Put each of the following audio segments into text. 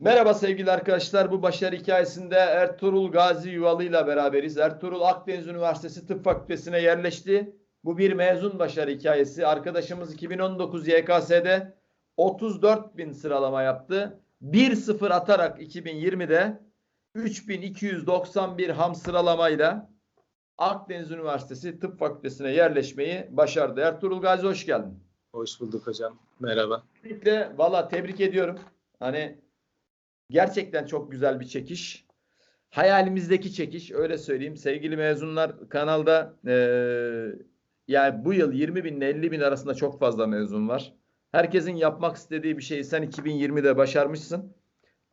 Merhaba sevgili arkadaşlar. Bu başarı hikayesinde Ertuğrul Gazi Yuvalı ile beraberiz. Ertuğrul Akdeniz Üniversitesi Tıp Fakültesine yerleşti. Bu bir mezun başarı hikayesi. Arkadaşımız 2019 YKS'de 34 bin sıralama yaptı. 1-0 atarak 2020'de 3291 ham sıralamayla Akdeniz Üniversitesi Tıp Fakültesine yerleşmeyi başardı. Ertuğrul Gazi hoş geldin. Hoş bulduk hocam. Merhaba. Kesinlikle valla tebrik ediyorum. Hani gerçekten çok güzel bir çekiş. Hayalimizdeki çekiş öyle söyleyeyim. Sevgili mezunlar kanalda eee, yani bu yıl 20 bin ile 50 bin arasında çok fazla mezun var. Herkesin yapmak istediği bir şeyi sen 2020'de başarmışsın.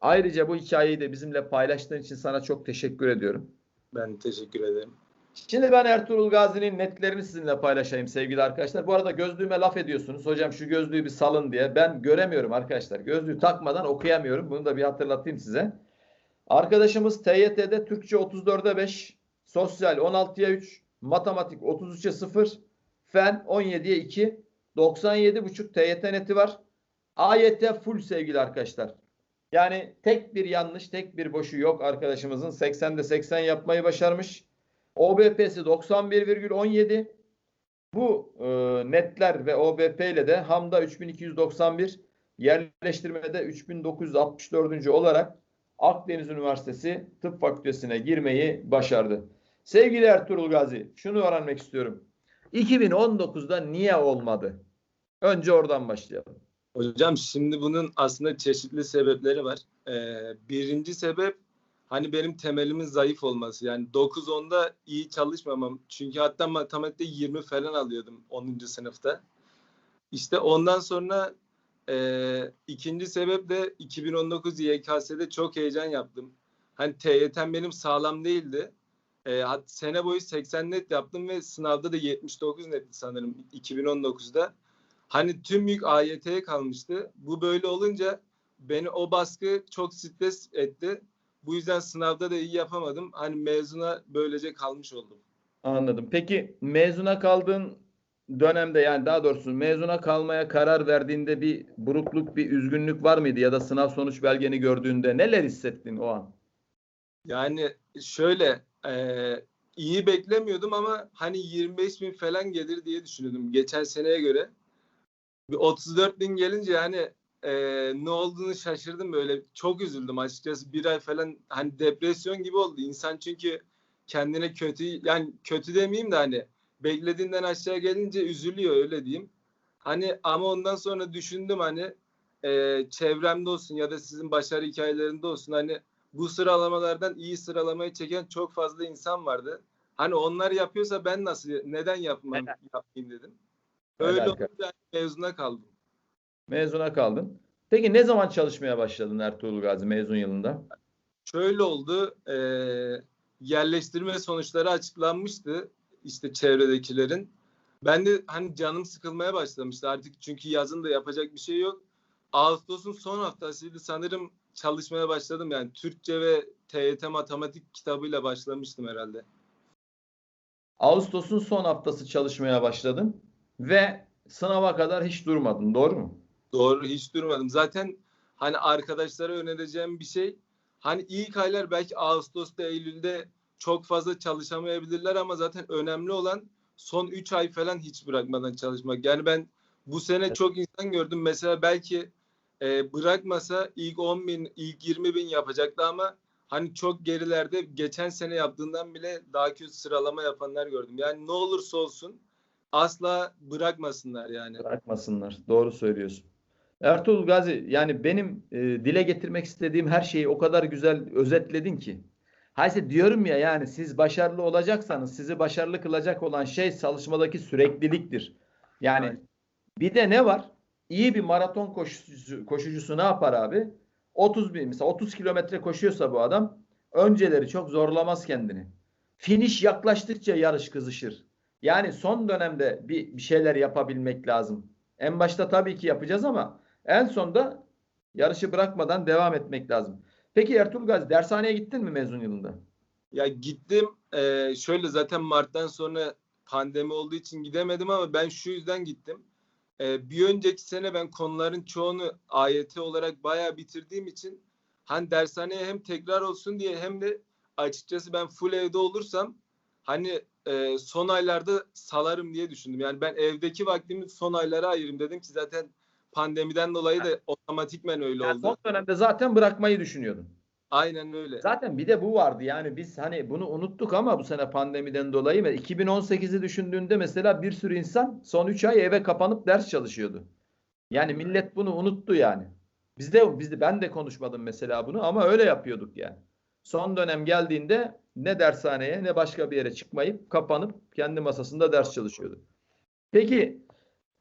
Ayrıca bu hikayeyi de bizimle paylaştığın için sana çok teşekkür ediyorum. Ben teşekkür ederim. Şimdi ben Ertuğrul Gazi'nin netlerini sizinle paylaşayım sevgili arkadaşlar. Bu arada gözlüğüme laf ediyorsunuz. Hocam şu gözlüğü bir salın diye. Ben göremiyorum arkadaşlar. Gözlüğü takmadan okuyamıyorum. Bunu da bir hatırlatayım size. Arkadaşımız TYT'de Türkçe 34'e 5, sosyal 16'ya 3, matematik 33'e 0, fen 17'ye 2, 97,5 TYT neti var. AYT full sevgili arkadaşlar. Yani tek bir yanlış, tek bir boşu yok arkadaşımızın. 80'de 80 yapmayı başarmış. OBP'si 91,17. Bu e, netler ve OBP ile de Hamda 3291, yerleştirmede 3964. olarak Akdeniz Üniversitesi Tıp Fakültesine girmeyi başardı. Sevgili Ertuğrul Gazi, şunu öğrenmek istiyorum. 2019'da niye olmadı? Önce oradan başlayalım. Hocam şimdi bunun aslında çeşitli sebepleri var. Ee, birinci sebep hani benim temelimin zayıf olması. Yani 9-10'da iyi çalışmamam. Çünkü hatta matematikte 20 falan alıyordum 10. sınıfta. İşte ondan sonra e, ikinci sebep de 2019 YKS'de çok heyecan yaptım. Hani TYT'm benim sağlam değildi. E, sene boyu 80 net yaptım ve sınavda da 79 netti sanırım 2019'da. Hani tüm yük AYT'ye kalmıştı. Bu böyle olunca beni o baskı çok stres etti. Bu yüzden sınavda da iyi yapamadım. Hani mezuna böylece kalmış oldum. Anladım. Peki mezuna kaldığın dönemde yani daha doğrusu mezuna kalmaya karar verdiğinde bir burukluk, bir üzgünlük var mıydı? Ya da sınav sonuç belgeni gördüğünde neler hissettin o an? Yani şöyle e, iyi beklemiyordum ama hani 25 bin falan gelir diye düşünüyordum geçen seneye göre. Bir 34 bin gelince yani e, ne olduğunu şaşırdım böyle çok üzüldüm açıkçası bir ay falan hani depresyon gibi oldu insan çünkü kendine kötü yani kötü demeyeyim de hani beklediğinden aşağı gelince üzülüyor öyle diyeyim. Hani ama ondan sonra düşündüm hani e, çevremde olsun ya da sizin başarı hikayelerinde olsun hani bu sıralamalardan iyi sıralamayı çeken çok fazla insan vardı. Hani onlar yapıyorsa ben nasıl neden yapmam yapmayayım dedim. Öyle olunca mezuna kaldım. Mezuna kaldın. Peki ne zaman çalışmaya başladın Ertuğrul Gazi mezun yılında? Şöyle oldu. E, yerleştirme sonuçları açıklanmıştı işte çevredekilerin. Ben de hani canım sıkılmaya başlamıştı artık çünkü yazın da yapacak bir şey yok. Ağustos'un son haftasıydı sanırım çalışmaya başladım yani Türkçe ve TYT matematik kitabıyla başlamıştım herhalde. Ağustos'un son haftası çalışmaya başladın ve sınava kadar hiç durmadın, doğru mu? Doğru hiç durmadım. Zaten hani arkadaşlara önereceğim bir şey hani ilk aylar belki Ağustos'ta Eylül'de çok fazla çalışamayabilirler ama zaten önemli olan son 3 ay falan hiç bırakmadan çalışmak. Yani ben bu sene çok insan gördüm. Mesela belki e, bırakmasa ilk 10 bin, ilk 20 bin yapacaktı ama hani çok gerilerde geçen sene yaptığından bile daha kötü sıralama yapanlar gördüm. Yani ne olursa olsun asla bırakmasınlar yani. Bırakmasınlar. Doğru söylüyorsun. Ertuğrul Gazi yani benim e, dile getirmek istediğim her şeyi o kadar güzel özetledin ki. Hayse diyorum ya yani siz başarılı olacaksanız sizi başarılı kılacak olan şey çalışmadaki sürekliliktir. Yani bir de ne var? İyi bir maraton koşucusu, koşucusu ne yapar abi? 30 bin mesela 30 kilometre koşuyorsa bu adam önceleri çok zorlamaz kendini. Finish yaklaştıkça yarış kızışır. Yani son dönemde bir, bir şeyler yapabilmek lazım. En başta tabii ki yapacağız ama en sonda yarışı bırakmadan devam etmek lazım. Peki Ertuğrul Gazi dershaneye gittin mi mezun yılında? Ya gittim eee, şöyle zaten Mart'tan sonra pandemi olduğu için gidemedim ama ben şu yüzden gittim. Eee, bir önceki sene ben konuların çoğunu AYT olarak bayağı bitirdiğim için hani dershaneye hem tekrar olsun diye hem de açıkçası ben full evde olursam hani e, son aylarda salarım diye düşündüm. Yani ben evdeki vaktimi son aylara ayırayım dedim ki zaten pandemiden dolayı da otomatikmen öyle Yani oldu. son dönemde zaten bırakmayı düşünüyordun. Aynen öyle. Zaten bir de bu vardı yani biz hani bunu unuttuk ama bu sene pandemiden dolayı ve 2018'i düşündüğünde mesela bir sürü insan son 3 ay eve kapanıp ders çalışıyordu. Yani millet bunu unuttu yani. Bizde bizde ben de konuşmadım mesela bunu ama öyle yapıyorduk yani. Son dönem geldiğinde ne dershaneye ne başka bir yere çıkmayıp kapanıp kendi masasında ders çalışıyordu. Peki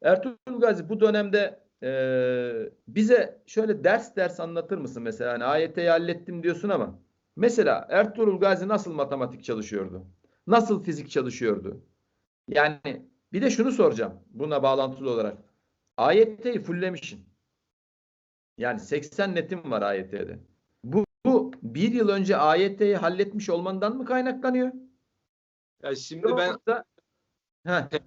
Ertuğrul Gazi bu dönemde eee, bize şöyle ders ders anlatır mısın mesela? Hani AYT'yi hallettim diyorsun ama mesela Ertuğrul Gazi nasıl matematik çalışıyordu? Nasıl fizik çalışıyordu? Yani bir de şunu soracağım buna bağlantılı olarak. AYT'yi fulllemişsin. Yani 80 netim var AYT'de. Bu, bu bir yıl önce AYT'yi halletmiş olmandan mı kaynaklanıyor? Ya şimdi ben Yoksa- Heh, Hem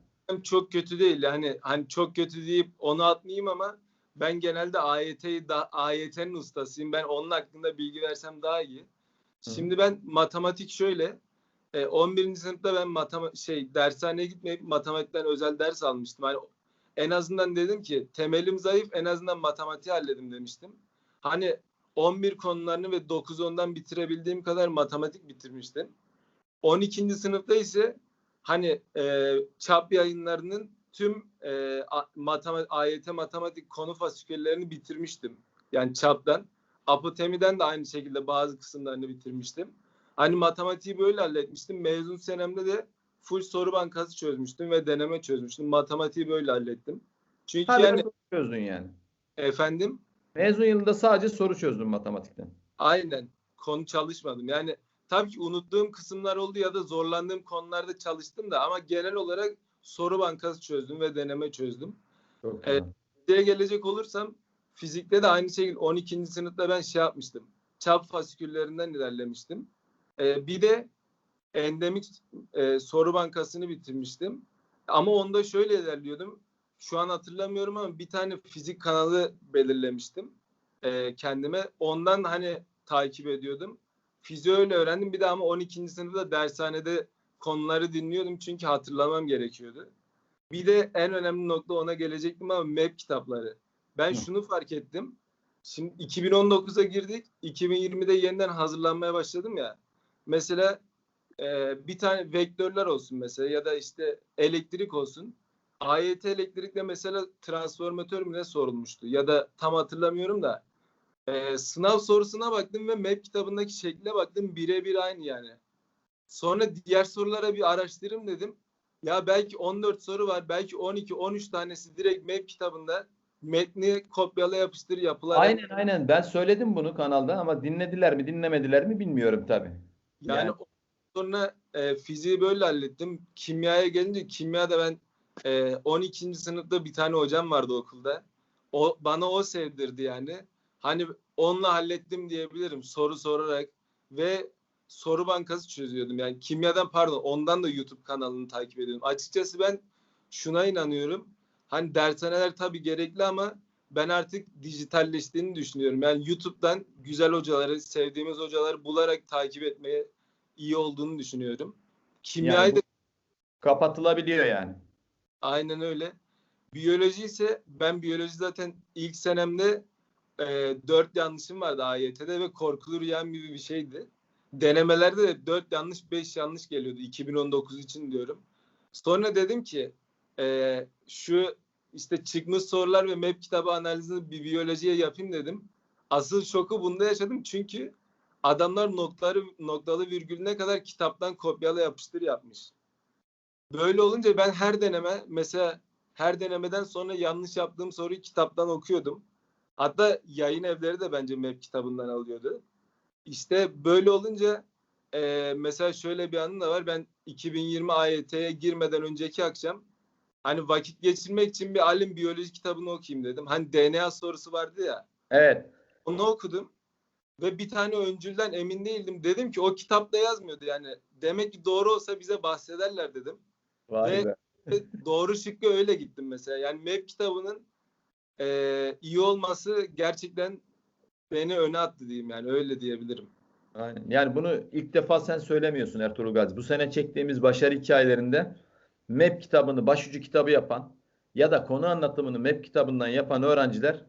çok kötü değil. Yani hani çok kötü deyip onu atmayayım ama ben genelde AYT'yi da AYT'nin ustasıyım. Ben onun hakkında bilgi versem daha iyi. Hı. Şimdi ben matematik şöyle e, 11. sınıfta ben matema şey dershaneye gitmeyip matematikten özel ders almıştım. Hani en azından dedim ki temelim zayıf en azından matematiği halledim demiştim. Hani 11 konularını ve 9 ondan bitirebildiğim kadar matematik bitirmiştim. 12. sınıfta ise hani e, çap yayınlarının tüm e, matematik, AYT matematik konu fasiküllerini bitirmiştim. Yani çaptan. Apotemiden de aynı şekilde bazı kısımlarını bitirmiştim. Hani matematiği böyle halletmiştim. Mezun senemde de full soru bankası çözmüştüm ve deneme çözmüştüm. Matematiği böyle hallettim. Çünkü sadece yani çözdün yani. efendim Mezun yılında sadece soru çözdün matematikten. Aynen. Konu çalışmadım. Yani tabii ki unuttuğum kısımlar oldu ya da zorlandığım konularda çalıştım da ama genel olarak soru bankası çözdüm ve deneme çözdüm. Çok güzel. Diye gelecek olursam fizikte de aynı şekilde 12. sınıfta ben şey yapmıştım. Çap fasiküllerinden ilerlemiştim. Ee, bir de endemik e, soru bankasını bitirmiştim. Ama onda şöyle ilerliyordum. Şu an hatırlamıyorum ama bir tane fizik kanalı belirlemiştim e, kendime. Ondan hani takip ediyordum. Fiziği öyle öğrendim. Bir de ama 12. sınıfta dershanede konuları dinliyordum çünkü hatırlamam gerekiyordu. Bir de en önemli nokta ona gelecektim ama map kitapları. Ben Hı. şunu fark ettim. Şimdi 2019'a girdik. 2020'de yeniden hazırlanmaya başladım ya. Mesela e, bir tane vektörler olsun mesela ya da işte elektrik olsun. AYT elektrikle mesela transformatör mü ne sorulmuştu ya da tam hatırlamıyorum da e, sınav sorusuna baktım ve map kitabındaki şekle baktım birebir aynı yani. Sonra diğer sorulara bir araştırayım dedim. Ya belki 14 soru var, belki 12, 13 tanesi direkt map kitabında metni kopyala yapıştır yapılarak. Aynen aynen. Ben söyledim bunu kanalda ama dinlediler mi dinlemediler mi bilmiyorum tabii. Yani, Yani- sonra e, fiziği böyle hallettim. Kimyaya gelince kimyada ben e, 12. sınıfta bir tane hocam vardı okulda. O bana o sevdirdi yani. Hani onunla hallettim diyebilirim soru sorarak ve soru bankası çözüyordum. Yani kimyadan pardon ondan da YouTube kanalını takip ediyorum. Açıkçası ben şuna inanıyorum. Hani dershaneler tabii gerekli ama ben artık dijitalleştiğini düşünüyorum. Yani YouTube'dan güzel hocaları, sevdiğimiz hocaları bularak takip etmeye iyi olduğunu düşünüyorum. Kimyayı Yani da Kapatılabiliyor yani. aynen öyle. Biyoloji ise ben biyoloji zaten ilk senemde e, 4 yanlışım vardı AYT'de ve korkulu rüyam gibi bir şeydi. Denemelerde de 4 yanlış 5 yanlış geliyordu 2019 için diyorum. Sonra dedim ki e, şu işte çıkmış sorular ve map kitabı analizini bir biyolojiye yapayım dedim. Asıl şoku bunda yaşadım çünkü adamlar noktaları noktalı virgülüne kadar kitaptan kopyala yapıştır yapmış. Böyle olunca ben her deneme mesela her denemeden sonra yanlış yaptığım soruyu kitaptan okuyordum. Hatta yayın evleri de bence map kitabından alıyordu. İşte böyle olunca e, mesela şöyle bir anım da var. Ben 2020 AYT'ye girmeden önceki akşam hani vakit geçirmek için bir alim biyoloji kitabını okuyayım dedim. Hani DNA sorusu vardı ya. Evet. Onu okudum ve bir tane öncülden emin değildim. Dedim ki o kitapta yazmıyordu yani. Demek ki doğru olsa bize bahsederler dedim. Vay Ve- be. Doğru şıkkı öyle gittim mesela. Yani map kitabının e, iyi olması gerçekten beni öne attı diyeyim yani öyle diyebilirim. Aynen. Yani bunu ilk defa sen söylemiyorsun Ertuğrul Gazi. Bu sene çektiğimiz başarı hikayelerinde MEP kitabını başucu kitabı yapan ya da konu anlatımını MEP kitabından yapan öğrenciler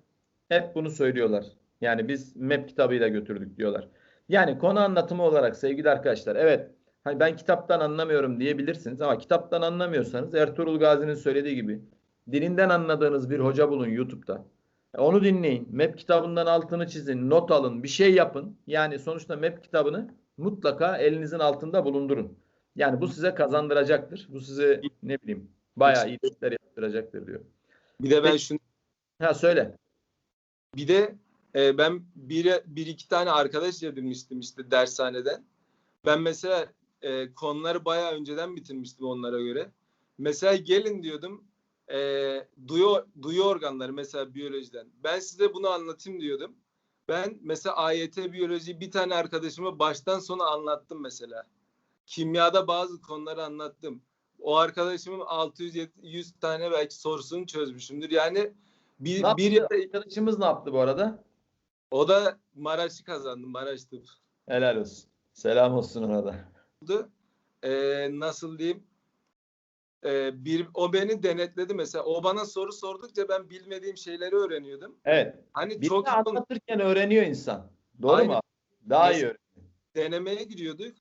hep bunu söylüyorlar. Yani biz MEP kitabıyla götürdük diyorlar. Yani konu anlatımı olarak sevgili arkadaşlar evet hani ben kitaptan anlamıyorum diyebilirsiniz ama kitaptan anlamıyorsanız Ertuğrul Gazi'nin söylediği gibi dilinden anladığınız bir hoca bulun YouTube'da. Onu dinleyin. MEP kitabından altını çizin, not alın, bir şey yapın. Yani sonuçta MEP kitabını mutlaka elinizin altında bulundurun. Yani bu size kazandıracaktır. Bu size ne bileyim bayağı iyi işler yaptıracaktır diyor. Bir de ben şunu Ha söyle. Bir de e, ben bir, bir iki tane arkadaş edinmiştim işte dershaneden. Ben mesela e, konuları bayağı önceden bitirmiştim onlara göre. Mesela gelin diyordum e, duyu, duyu organları mesela biyolojiden. Ben size bunu anlatayım diyordum. Ben mesela AYT biyolojiyi bir tane arkadaşıma baştan sona anlattım mesela. Kimyada bazı konuları anlattım. O arkadaşımın 600-100 tane belki sorusunu çözmüşümdür. Yani bir, Ne bir yaptı? ya da Arkadaşımız ne yaptı bu arada? o da Maraş'ı kazandı. Maraş tıp Helal olsun. Selam olsun ona da. Ee, nasıl diyeyim? Ee, bir, o beni denetledi mesela. O bana soru sordukça ben bilmediğim şeyleri öğreniyordum. Evet. Hani Bir çok anlatırken öğreniyor insan. Doğru Aynen. mu? Daha iyi Mesela- öğreniyor. denemeye giriyorduk.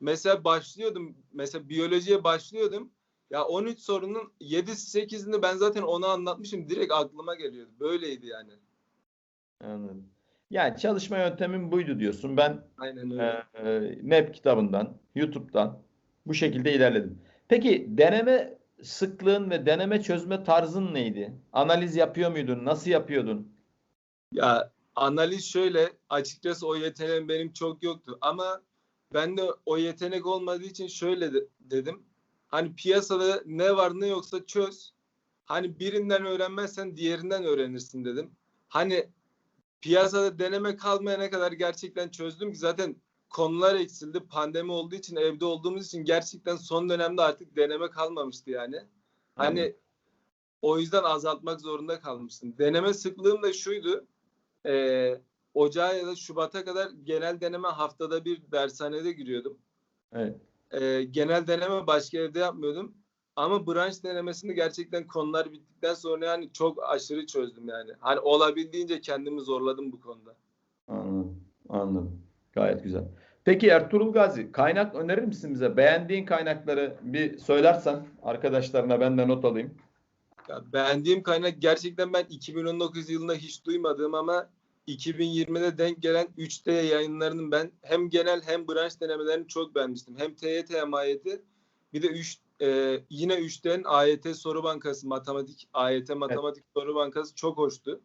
Mesela başlıyordum. Mesela biyolojiye başlıyordum. Ya 13 sorunun 7-8'ini ben zaten ona anlatmışım. Direkt aklıma geliyordu. Böyleydi yani. Anladım. Yani çalışma yöntemim buydu diyorsun. Ben Aynen öyle. e, e, MEP kitabından, YouTube'dan bu şekilde ilerledim. Peki deneme sıklığın ve deneme çözme tarzın neydi? Analiz yapıyor muydun? Nasıl yapıyordun? Ya analiz şöyle açıkçası o yeteneğim benim çok yoktu ama ben de o yetenek olmadığı için şöyle de- dedim. Hani piyasada ne var ne yoksa çöz. Hani birinden öğrenmezsen diğerinden öğrenirsin dedim. Hani piyasada deneme kalmayana kadar gerçekten çözdüm ki zaten konular eksildi. Pandemi olduğu için evde olduğumuz için gerçekten son dönemde artık deneme kalmamıştı yani. Hani Anladım. o yüzden azaltmak zorunda kalmıştım. Deneme sıklığım da şuydu. E, Ocağa ya da Şubat'a kadar genel deneme haftada bir dershanede giriyordum. Evet. E, genel deneme başka evde yapmıyordum. Ama branş denemesini gerçekten konular bittikten sonra yani çok aşırı çözdüm yani. Hani olabildiğince kendimi zorladım bu konuda. Anladım. Anladım. Gayet güzel. Peki Ertuğrul Gazi, kaynak önerir misin bize? Beğendiğin kaynakları bir söylersen arkadaşlarına ben de not alayım. Ya beğendiğim kaynak gerçekten ben 2019 yılında hiç duymadığım ama 2020'de denk gelen 3D yayınlarının ben hem genel hem branş denemelerini çok beğenmiştim. Hem TYT hem AYT. Bir de 3 e, yine 3D'nin AYT soru bankası matematik AYT matematik soru bankası çok hoştu.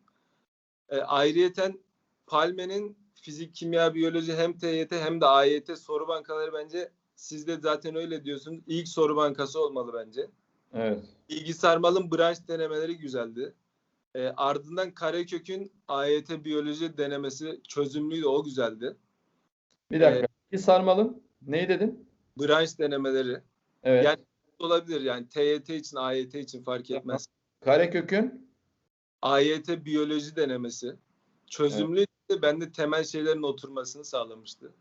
E, ayrıyeten Palme'nin fizik, kimya, biyoloji hem TYT hem de AYT soru bankaları bence siz de zaten öyle diyorsunuz. İlk soru bankası olmalı bence. Evet. Bilgi Sarmal'ın branş denemeleri güzeldi. E, ardından Karekök'ün AYT biyoloji denemesi çözümlüydü. O güzeldi. Bir dakika. Bir sarmalım. Neyi dedin? Branş denemeleri. Evet. Yani olabilir yani TYT için AYT için fark etmez. Karekök'ün AYT biyoloji denemesi çözümlüydü. Bende temel şeylerin oturmasını sağlamıştı.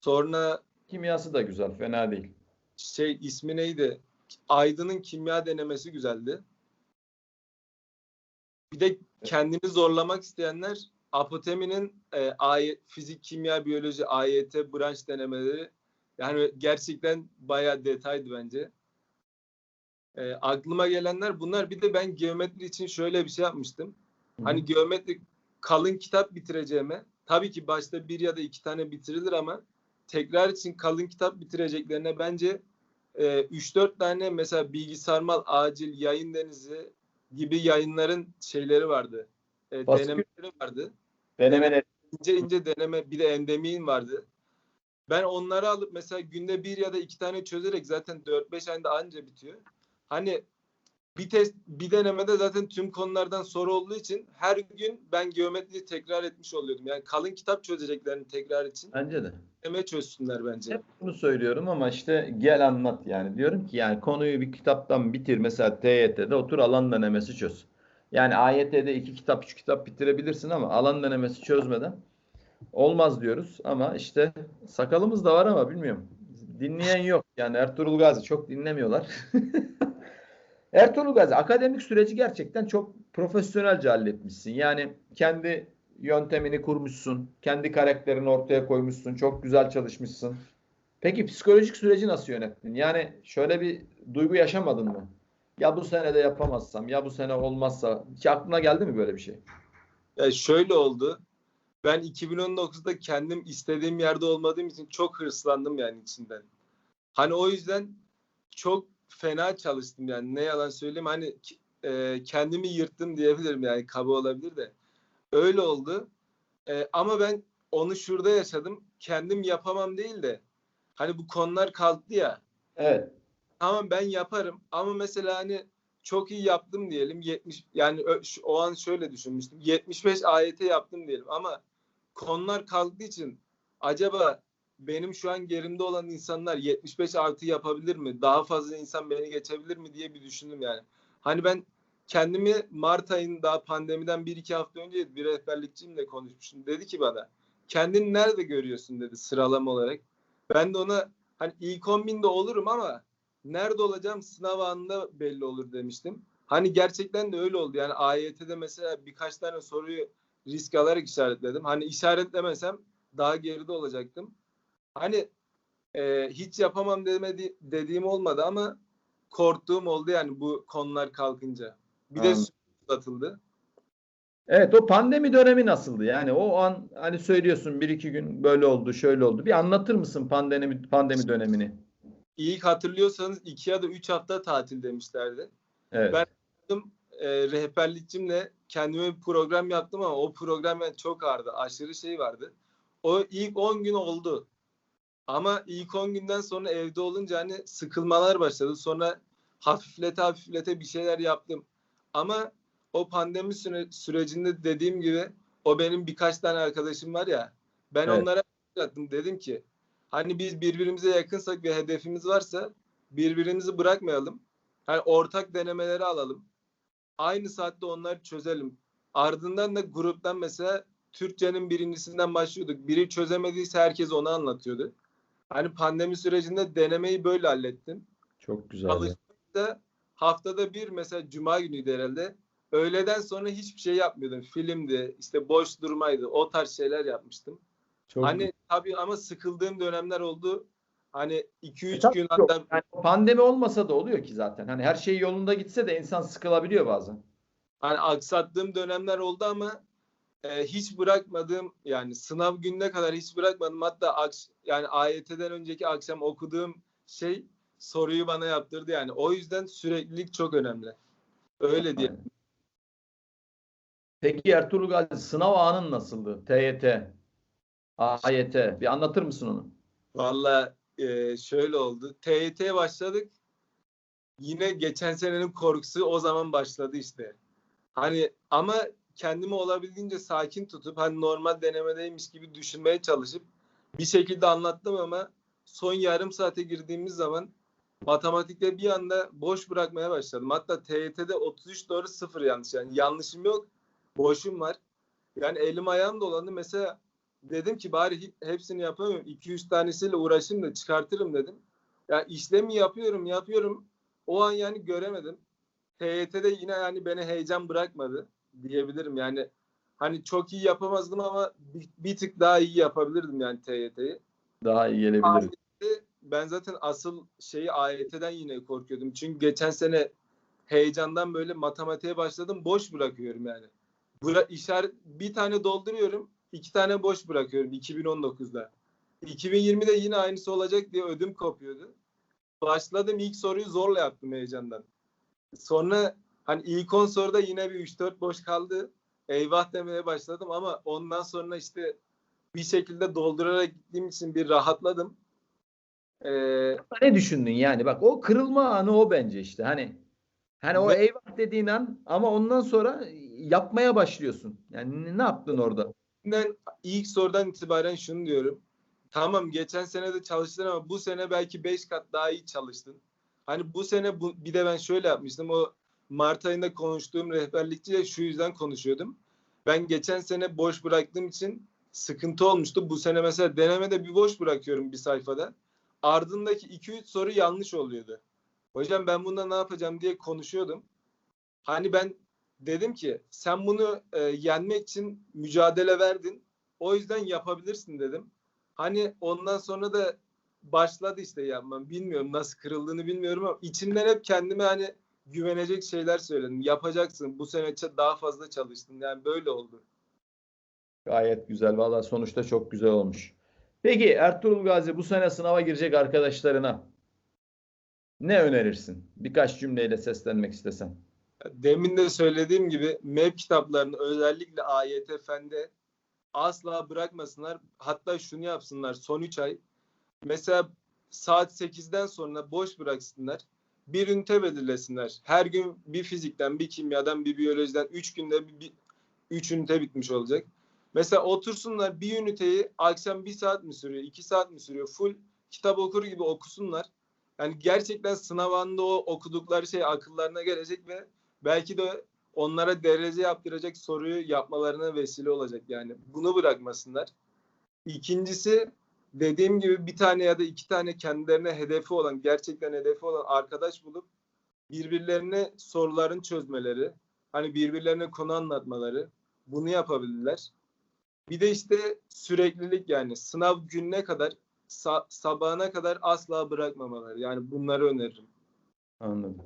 Sonra kimyası da güzel. Fena değil. şey ismi neydi? Aydın'ın kimya denemesi güzeldi. Bir de kendini zorlamak isteyenler Apotemi'nin e, AY, fizik, kimya, biyoloji, AYT branş denemeleri yani gerçekten bayağı detaydı bence. E, aklıma gelenler bunlar. Bir de ben geometri için şöyle bir şey yapmıştım. Hani geometri kalın kitap bitireceğime tabii ki başta bir ya da iki tane bitirilir ama tekrar için kalın kitap bitireceklerine bence e, 3-4 tane mesela Bilgisarmal, Acil, Yayın Denizi gibi yayınların şeyleri vardı. E, Baskı- denemeleri vardı. Denemeler. İnce ince deneme bir de endemiğin vardı. Ben onları alıp mesela günde bir ya da iki tane çözerek zaten 4-5 ayda anca bitiyor. Hani bir test bir denemede zaten tüm konulardan soru olduğu için her gün ben geometriyi tekrar etmiş oluyordum. Yani kalın kitap çözeceklerini tekrar için Bence de. deneme çözsünler bence. Hep bunu söylüyorum ama işte gel anlat yani. Diyorum ki yani konuyu bir kitaptan bitir. Mesela TYT'de otur alan denemesi çöz. Yani AYT'de iki kitap, üç kitap bitirebilirsin ama alan denemesi çözmeden olmaz diyoruz. Ama işte sakalımız da var ama bilmiyorum. Dinleyen yok. Yani Ertuğrul Gazi çok dinlemiyorlar. Ertuğrul Gazi akademik süreci gerçekten çok profesyonelce halletmişsin. Yani kendi yöntemini kurmuşsun. Kendi karakterini ortaya koymuşsun. Çok güzel çalışmışsın. Peki psikolojik süreci nasıl yönettin? Yani şöyle bir duygu yaşamadın mı? Ya bu sene de yapamazsam, ya bu sene olmazsa. Hiç aklına geldi mi böyle bir şey? Ya şöyle oldu. Ben 2019'da kendim istediğim yerde olmadığım için çok hırslandım yani içinden. Hani o yüzden çok fena çalıştım yani ne yalan söyleyeyim hani e, kendimi yırttım diyebilirim yani kaba olabilir de. Öyle oldu. E, ama ben onu şurada yaşadım. Kendim yapamam değil de hani bu konular kalktı ya. Evet. Tamam ben yaparım ama mesela hani çok iyi yaptım diyelim 70 yani o an şöyle düşünmüştüm 75 AYT yaptım diyelim ama konular kalktığı için acaba benim şu an gerimde olan insanlar 75 artı yapabilir mi? Daha fazla insan beni geçebilir mi diye bir düşündüm yani. Hani ben kendimi Mart ayında pandemiden 1-2 hafta önce bir rehberlikçimle konuşmuştum. Dedi ki bana kendini nerede görüyorsun dedi sıralama olarak. Ben de ona hani ilk 10 binde olurum ama nerede olacağım sınav anında belli olur demiştim. Hani gerçekten de öyle oldu. Yani AYT'de mesela birkaç tane soruyu risk alarak işaretledim. Hani işaretlemesem daha geride olacaktım. Hani e, hiç yapamam demedi, dediğim olmadı ama korktuğum oldu yani bu konular kalkınca. Bir de Anladım. uzatıldı. Evet o pandemi dönemi nasıldı? Yani o an hani söylüyorsun bir iki gün böyle oldu, şöyle oldu. Bir anlatır mısın pandemi pandemi dönemini? İlk hatırlıyorsanız iki ya da üç hafta tatil demişlerdi. Evet. Ben- e, rehberlikçimle kendime bir program yaptım ama o program yani çok ağırdı. Aşırı şey vardı. O ilk 10 gün oldu. Ama ilk 10 günden sonra evde olunca hani sıkılmalar başladı. Sonra hafiflete hafiflete bir şeyler yaptım. Ama o pandemi süre- sürecinde dediğim gibi o benim birkaç tane arkadaşım var ya ben Evet. onlara yaptım. Dedim ki hani biz birbirimize yakınsak ve hedefimiz varsa birbirimizi bırakmayalım. Hani ortak denemeleri alalım. Aynı saatte onları çözelim. Ardından da gruptan mesela Türkçenin birincisinden başlıyorduk. Biri çözemediyse herkes onu anlatıyordu. Hani pandemi sürecinde denemeyi böyle hallettim. Çok güzel. Alışverişte haftada bir mesela cuma günüydü herhalde. Öğleden sonra hiçbir şey yapmıyordum. Filmdi, işte boş durmaydı. O tarz şeyler yapmıştım. Çok hani tabii ama sıkıldığım dönemler oldu. Hani 2-3 Tabii gün hatta Yani pandemi olmasa da oluyor ki zaten. Hani her şey yolunda gitse de insan sıkılabiliyor bazen. hani aksattığım dönemler oldu ama e, hiç bırakmadığım yani sınav gününe kadar hiç bırakmadım. Hatta aks- yani AYT'den önceki akşam okuduğum şey soruyu bana yaptırdı yani. O yüzden süreklilik çok önemli. Öyle diye. Peki Ertuğrul Gazi sınav anın nasıldı? TYT, AYT. Bir anlatır mısın onu? Valla e, şöyle oldu. TYT'ye başladık. Yine geçen senenin korkusu o zaman başladı işte. Hani ama kendimi olabildiğince sakin tutup hani normal denemedeymiş gibi düşünmeye çalışıp bir şekilde anlattım ama son yarım saate girdiğimiz zaman matematikte bir anda boş bırakmaya başladım. Hatta TYT'de 33 doğru 0 yanlış yani yanlışım yok. Boşum var. Yani elim ayağım dolandı. Mesela dedim ki bari hepsini yapamıyorum. 2-3 tanesiyle uğraşayım da çıkartırım dedim. Ya işlemi yapıyorum yapıyorum. O an yani göremedim. TYT'de yine yani beni heyecan bırakmadı diyebilirim. Yani hani çok iyi yapamazdım ama bir, bir tık daha iyi yapabilirdim yani TYT'yi. Daha iyi gelebilir. AYT, ben zaten asıl şeyi AYT'den yine korkuyordum. Çünkü geçen sene heyecandan böyle matematiğe başladım. Boş bırakıyorum yani. Bura, işaret bir tane dolduruyorum. iki tane boş bırakıyorum 2019'da. 2020'de yine aynısı olacak diye ödüm kopuyordu. Başladım ilk soruyu zorla yaptım heyecandan. Sonra hani ilk 10 soruda yine bir 3-4 boş kaldı. Eyvah demeye başladım ama ondan sonra işte bir şekilde doldurarak gittiğim için bir rahatladım. Ee, Ne düşündün yani? Bak o kırılma anı o bence işte. Hani hani o eyvah dediğin an ama ondan sonra yapmaya başlıyorsun. Yani ne- ne yaptın orada? ben ilk sorudan itibaren şunu diyorum. Tamam geçen sene de çalıştın ama bu sene belki 5 kat daha iyi çalıştın. Hani bu sene bu, bir de ben şöyle yapmıştım. O Mart ayında konuştuğum rehberlikçiyle şu yüzden konuşuyordum. Ben geçen sene boş bıraktığım için sıkıntı olmuştu. Bu sene mesela denemede bir boş bırakıyorum bir sayfada. Ardındaki 2-3 soru yanlış oluyordu. Hocam ben bunda ne yapacağım diye konuşuyordum. Hani ben dedim ki sen bunu e, yenmek için mücadele verdin. O yüzden yapabilirsin dedim. Hani ondan sonra da başladı işte yapmam. Bilmiyorum nasıl kırıldığını bilmiyorum ama içimden hep kendime hani güvenecek şeyler söyledim. Yapacaksın. Bu sene daha fazla çalıştın. Yani böyle oldu. Gayet güzel. Valla sonuçta çok güzel olmuş. Peki Ertuğrul Gazi bu sene sınava girecek arkadaşlarına ne önerirsin? Birkaç cümleyle seslenmek istesen. Demin de söylediğim gibi MEP kitaplarını özellikle AYT Fen'de asla bırakmasınlar. Hatta şunu yapsınlar son 3 ay. Mesela saat 8'den sonra boş bıraksınlar. Bir ünite belirlesinler. Her gün bir fizikten, bir kimyadan, bir biyolojiden 3 günde bir, bir 3 ünite bitmiş olacak. Mesela otursunlar bir üniteyi akşam bir saat mi sürüyor, iki saat mi sürüyor? Full kitap okur gibi okusunlar. Yani gerçekten sınav anında o okudukları şey akıllarına gelecek ve belki de onlara derece yaptıracak soruyu yapmalarına vesile olacak yani. Bunu bırakmasınlar. İkincisi dediğim gibi bir tane ya da iki tane kendilerine hedefi olan, gerçekten hedefi olan arkadaş bulup birbirlerine soruların çözmeleri, hani birbirlerine konu anlatmaları, bunu yapabilirler. Bir de işte süreklilik yani sınav gününe kadar sa- sabahına kadar asla bırakmamaları. Yani bunları öneririm. Anladım.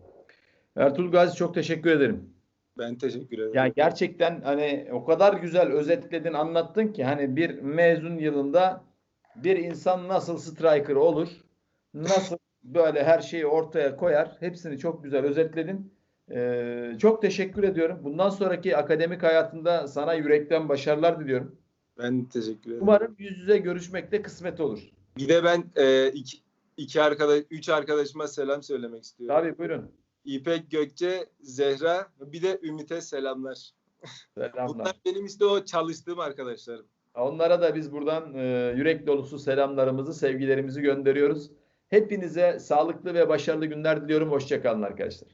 Ertuğrul Gazi çok teşekkür ederim. Ben teşekkür ederim. Yani gerçekten hani o kadar güzel özetledin, anlattın ki hani bir mezun yılında bir insan nasıl striker olur, nasıl böyle her şeyi ortaya koyar, hepsini çok güzel özetledin. Ee, çok teşekkür ediyorum. Bundan sonraki akademik hayatında sana yürekten başarılar diliyorum. Ben teşekkür ederim. Umarım yüz yüze görüşmek de kısmet olur. Bir de ben e, iki, iki arkadaş, üç arkadaşıma selam söylemek istiyorum. Tabii buyurun. İpek Gökçe, Zehra, bir de Ümit'e selamlar. Selamlar. Bunlar benim işte o çalıştığım arkadaşlarım. Onlara da biz buradan e, yürek dolusu selamlarımızı, sevgilerimizi gönderiyoruz. Hepinize sağlıklı ve başarılı günler diliyorum. Hoşçakalın arkadaşlar.